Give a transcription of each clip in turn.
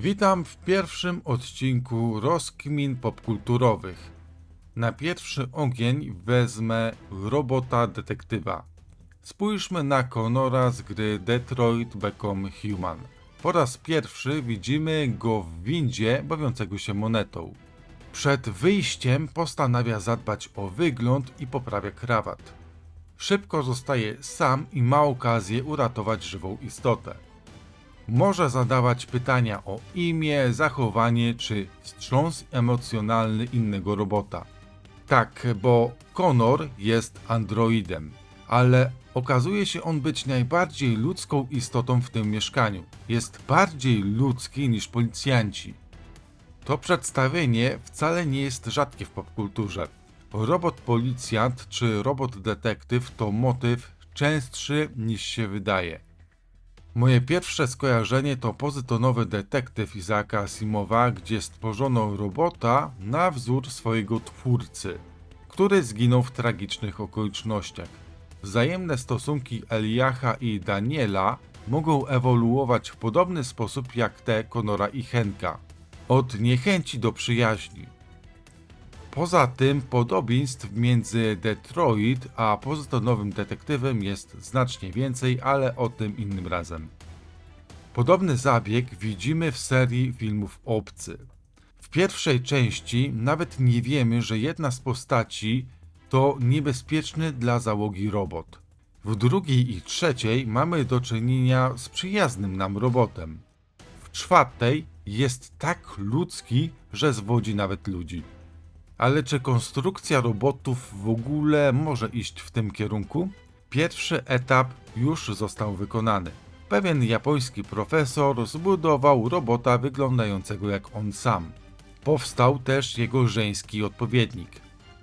Witam w pierwszym odcinku rozkmin popkulturowych. Na pierwszy ogień wezmę robota detektywa. Spójrzmy na Conora z gry Detroit Become Human. Po raz pierwszy widzimy go w windzie bawiącego się monetą. Przed wyjściem postanawia zadbać o wygląd i poprawia krawat. Szybko zostaje sam i ma okazję uratować żywą istotę. Może zadawać pytania o imię, zachowanie czy wstrząs emocjonalny innego robota. Tak, bo Connor jest androidem, ale okazuje się on być najbardziej ludzką istotą w tym mieszkaniu. Jest bardziej ludzki niż policjanci. To przedstawienie wcale nie jest rzadkie w popkulturze. Robot policjant czy robot detektyw to motyw częstszy niż się wydaje. Moje pierwsze skojarzenie to pozytonowy detektyw Izaka Asimowa, gdzie stworzono robota na wzór swojego twórcy, który zginął w tragicznych okolicznościach. Wzajemne stosunki Eliacha i Daniela mogą ewoluować w podobny sposób jak te Konora i Henka. Od niechęci do przyjaźni. Poza tym podobieństw między Detroit a pozytonowym detektywem jest znacznie więcej, ale o tym innym razem. Podobny zabieg widzimy w serii filmów Obcy. W pierwszej części nawet nie wiemy, że jedna z postaci to niebezpieczny dla załogi robot. W drugiej i trzeciej mamy do czynienia z przyjaznym nam robotem. W czwartej jest tak ludzki, że zwodzi nawet ludzi. Ale czy konstrukcja robotów w ogóle może iść w tym kierunku? Pierwszy etap już został wykonany. Pewien japoński profesor zbudował robota wyglądającego jak on sam. Powstał też jego żeński odpowiednik.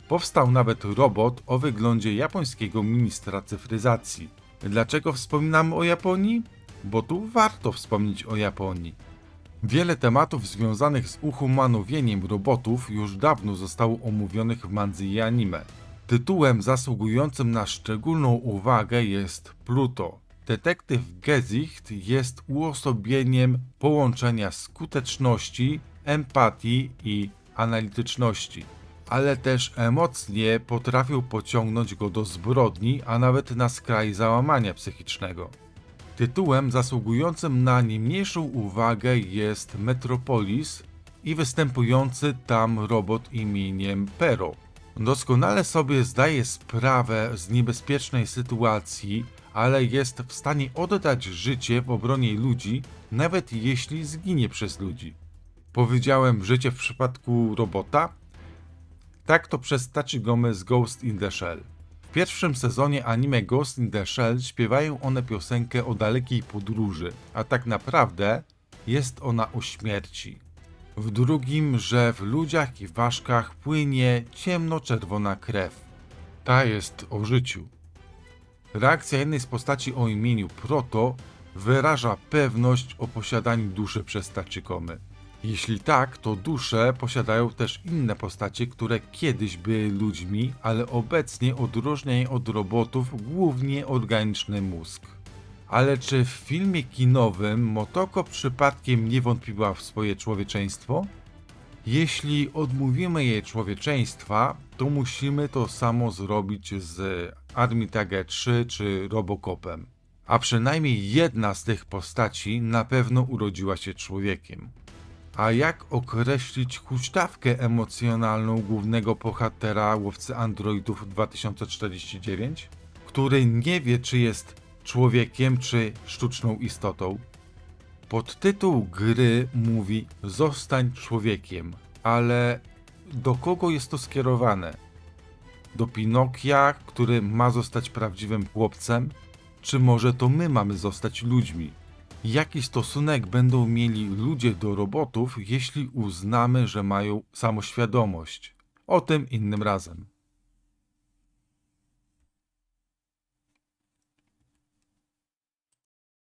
Powstał nawet robot o wyglądzie japońskiego ministra cyfryzacji. Dlaczego wspominamy o Japonii? Bo tu warto wspomnieć o Japonii. Wiele tematów związanych z uhumanowieniem robotów już dawno zostało omówionych w mandzy i anime. Tytułem zasługującym na szczególną uwagę jest Pluto. Detektyw Gesicht jest uosobieniem połączenia skuteczności, empatii i analityczności, ale też emocnie potrafił pociągnąć go do zbrodni, a nawet na skraj załamania psychicznego. Tytułem zasługującym na nie mniejszą uwagę jest Metropolis i występujący tam robot imieniem Pero. Doskonale sobie zdaje sprawę z niebezpiecznej sytuacji, ale jest w stanie oddać życie w obronie ludzi, nawet jeśli zginie przez ludzi. Powiedziałem życie w przypadku robota? Tak to przez Tachigome z Ghost in the Shell. Pierwszym sezonie anime Ghost in the Shell śpiewają one piosenkę o dalekiej podróży, a tak naprawdę jest ona o śmierci. W drugim, że w ludziach i ważkach płynie ciemno-czerwona krew. Ta jest o życiu. Reakcja jednej z postaci o imieniu Proto wyraża pewność o posiadaniu duszy przez Tachikomy. Jeśli tak, to dusze posiadają też inne postacie, które kiedyś były ludźmi, ale obecnie odróżnia je od robotów głównie organiczny mózg. Ale czy w filmie kinowym Motoko przypadkiem nie wątpiła w swoje człowieczeństwo? Jeśli odmówimy jej człowieczeństwa, to musimy to samo zrobić z Armitage 3 czy Robocopem. A przynajmniej jedna z tych postaci na pewno urodziła się człowiekiem. A jak określić huśtawkę emocjonalną głównego bohatera łowcy androidów 2049? Który nie wie, czy jest człowiekiem, czy sztuczną istotą? Podtytuł gry mówi Zostań człowiekiem, ale do kogo jest to skierowane? Do Pinokia, który ma zostać prawdziwym chłopcem? Czy może to my mamy zostać ludźmi? Jaki stosunek będą mieli ludzie do robotów, jeśli uznamy, że mają samoświadomość? O tym innym razem.